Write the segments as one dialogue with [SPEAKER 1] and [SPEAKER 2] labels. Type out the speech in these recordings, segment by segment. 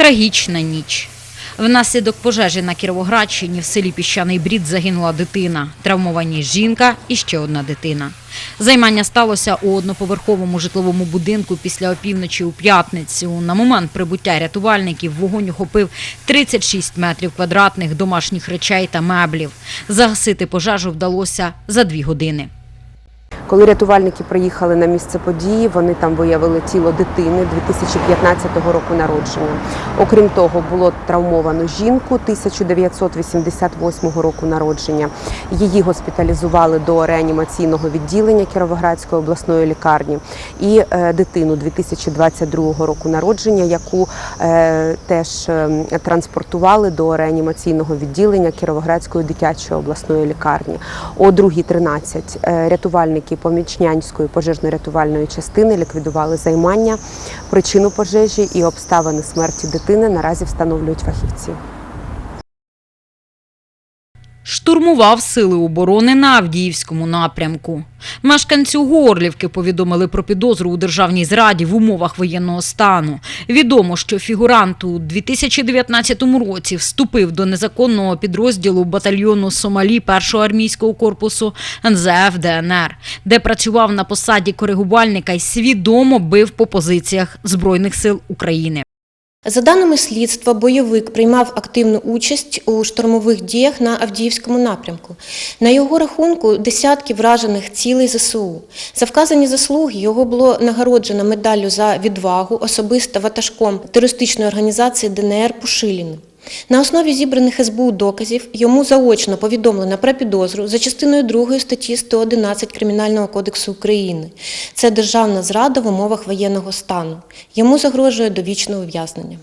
[SPEAKER 1] Трагічна ніч. Внаслідок пожежі на Кіровоградщині в селі Піщаний Брід загинула дитина, травмовані жінка і ще одна дитина. Займання сталося у одноповерховому житловому будинку після опівночі у п'ятницю. На момент прибуття рятувальників вогонь охопив 36 метрів квадратних домашніх речей та меблів. Загасити пожежу вдалося за дві години.
[SPEAKER 2] Коли рятувальники приїхали на місце події, вони там виявили тіло дитини 2015 року народження. Окрім того, було травмовано жінку 1988 року народження. Її госпіталізували до реанімаційного відділення Кіровоградської обласної лікарні і е, дитину 2022 року народження, яку е, теж е, транспортували до реанімаційного відділення Кіровоградської дитячої обласної лікарні. О 2.13 е, рятувальники Помічнянської пожежно-рятувальної частини ліквідували займання, причину пожежі і обставини смерті дитини наразі встановлюють фахівці.
[SPEAKER 1] Штурмував сили оборони на Авдіївському напрямку. Мешканцю Горлівки повідомили про підозру у державній зраді в умовах воєнного стану. Відомо, що фігурант у 2019 році вступив до незаконного підрозділу батальйону Сомалі першого армійського корпусу НЗФ ДНР, де працював на посаді коригувальника і свідомо бив по позиціях Збройних сил України.
[SPEAKER 3] За даними слідства, бойовик приймав активну участь у штурмових діях на Авдіївському напрямку. На його рахунку десятки вражених цілей ЗСУ. За вказані заслуги його було нагороджено медаллю за відвагу особисто ватажком терористичної організації ДНР Пушилін. На основі зібраних СБУ доказів йому заочно повідомлено про підозру за частиною 2 статті 111 Кримінального кодексу України. Це державна зрада в умовах воєнного стану. Йому загрожує довічне ув'язнення.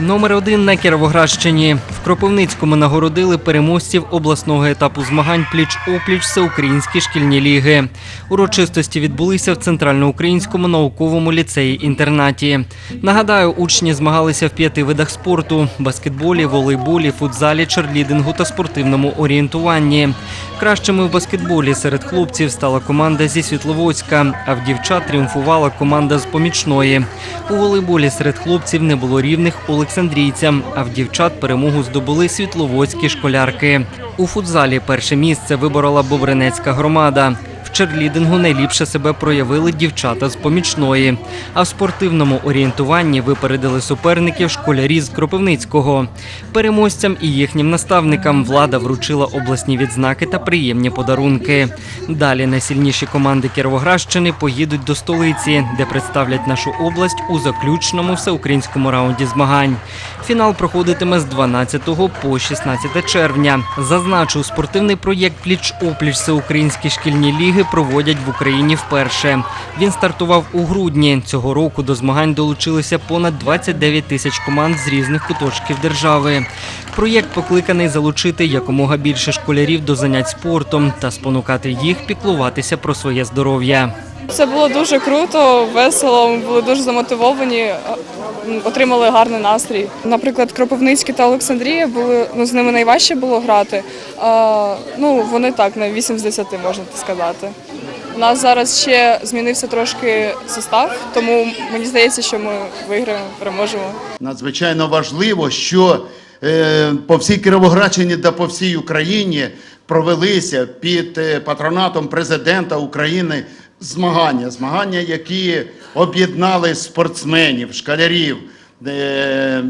[SPEAKER 4] Номер один на Кіровоградщині. В Кропивницькому нагородили переможців обласного етапу змагань пліч-опліч всеукраїнські шкільні ліги. Урочистості відбулися в Центральноукраїнському науковому ліцеї-інтернаті. Нагадаю, учні змагалися в п'яти видах спорту: баскетболі, волейболі, футзалі, черлідингу та спортивному орієнтуванні. Кращими в баскетболі серед хлопців стала команда зі Світловодська, а в дівчат тріумфувала команда з помічної. У волейболі серед хлопців не було рівних олександрійцям, а в дівчат перемогу здобули світловодські школярки. У футзалі перше місце виборола Бобринецька громада. Черлідингу найліпше себе проявили дівчата з помічної. А в спортивному орієнтуванні випередили суперників школярі з Кропивницького. Переможцям і їхнім наставникам влада вручила обласні відзнаки та приємні подарунки. Далі найсильніші команди Кіровоградщини поїдуть до столиці, де представлять нашу область у заключному всеукраїнському раунді змагань. Фінал проходитиме з 12 по 16 червня. Зазначу, спортивний проєкт Пліч-опліч всеукраїнські шкільні ліги проводять в Україні вперше. Він стартував у грудні. Цього року до змагань долучилися понад 29 тисяч команд з різних куточків держави. Проєкт покликаний залучити якомога більше школярів до занять спортом та спонукати їх піклуватися про своє здоров'я.
[SPEAKER 5] Це було дуже круто, весело. Ми були дуже замотивовані, е, отримали гарний настрій. Наприклад, Кропивницький та Олександрія були ну з ними найважче було грати. А, ну вони так на 8 з 10, можна сказати. У нас зараз ще змінився трошки состав, тому мені здається, що ми виграємо, переможемо.
[SPEAKER 6] Надзвичайно важливо, що е, по всій Кіровоградщині та по всій Україні провелися під е, патронатом президента України змагання. Змагання, які об'єднали спортсменів, школярів. Е,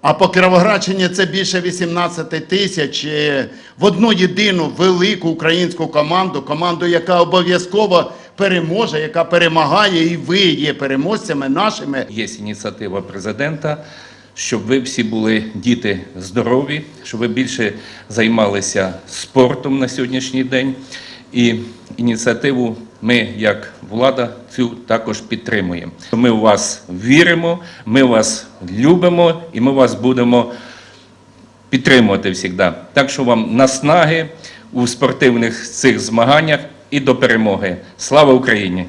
[SPEAKER 6] а по Кіровоградщині це більше 18 тисяч е, в одну єдину велику українську команду, команду, яка обов'язково переможе, яка перемагає, і ви є переможцями нашими.
[SPEAKER 7] Є ініціатива президента, щоб ви всі були діти здорові, щоб ви більше займалися спортом на сьогоднішній день. І ініціативу ми, як влада, цю також підтримуємо. Ми в вас віримо, ми вас любимо і ми вас будемо підтримувати завжди. Так що вам наснаги у спортивних цих змаганнях і до перемоги. Слава Україні!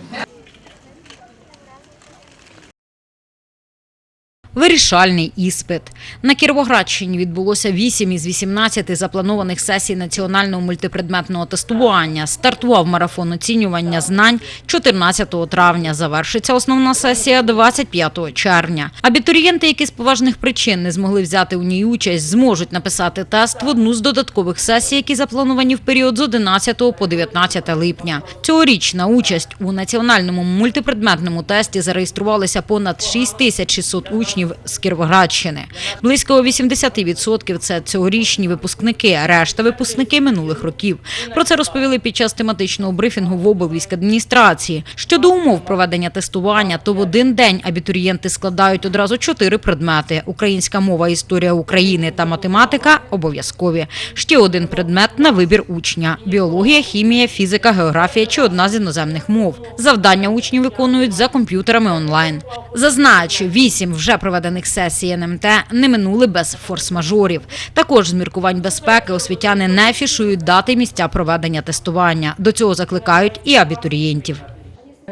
[SPEAKER 1] Вирішальний іспит. На Кіровоградщині відбулося 8 із 18 запланованих сесій національного мультипредметного тестування. Стартував марафон оцінювання знань 14 травня. Завершиться основна сесія 25 червня. Абітурієнти, які з поважних причин не змогли взяти у ній участь, зможуть написати тест в одну з додаткових сесій, які заплановані в період з 11 по 19 липня. Цьогоріч на участь у національному мультипредметному тесті зареєструвалися понад 6600 учнів з Кіровоградщини. Близько 80% – це цьогорічні випускники, решта випускники минулих років. Про це розповіли під час тематичного брифінгу в облвійськадміністрації. Щодо умов проведення тестування, то в один день абітурієнти складають одразу чотири предмети: українська мова, історія України та математика обов'язкові. Ще один предмет на вибір учня: біологія, хімія, фізика, географія чи одна з іноземних мов. Завдання учні виконують за комп'ютерами онлайн. Зазначу, вісім вже проведених сесій НМТ не минули без форс-мажорів. Також з міркувань безпеки освітяни не афішують дати місця проведення тестування. До цього закликають і абітурієнтів.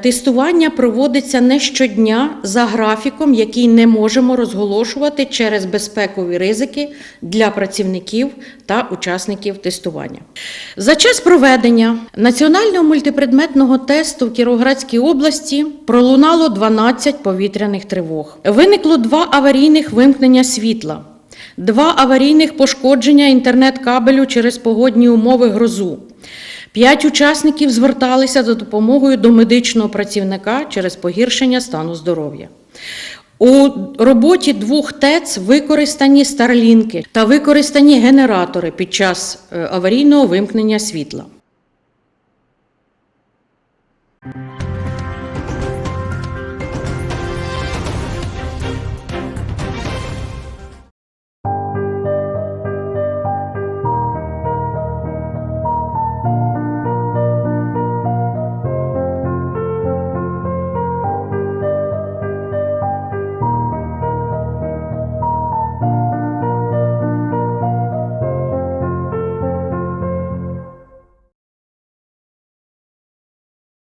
[SPEAKER 8] Тестування проводиться не щодня за графіком, який не можемо розголошувати через безпекові ризики для працівників та учасників тестування. За час проведення національного мультипредметного тесту в Кіровоградській області пролунало 12 повітряних тривог. Виникло два аварійних вимкнення світла. Два аварійних пошкодження інтернет-кабелю через погодні умови грозу. П'ять учасників зверталися за допомогою до медичного працівника через погіршення стану здоров'я. У роботі двох ТЕЦ використані старлінки та використані генератори під час е, аварійного вимкнення світла.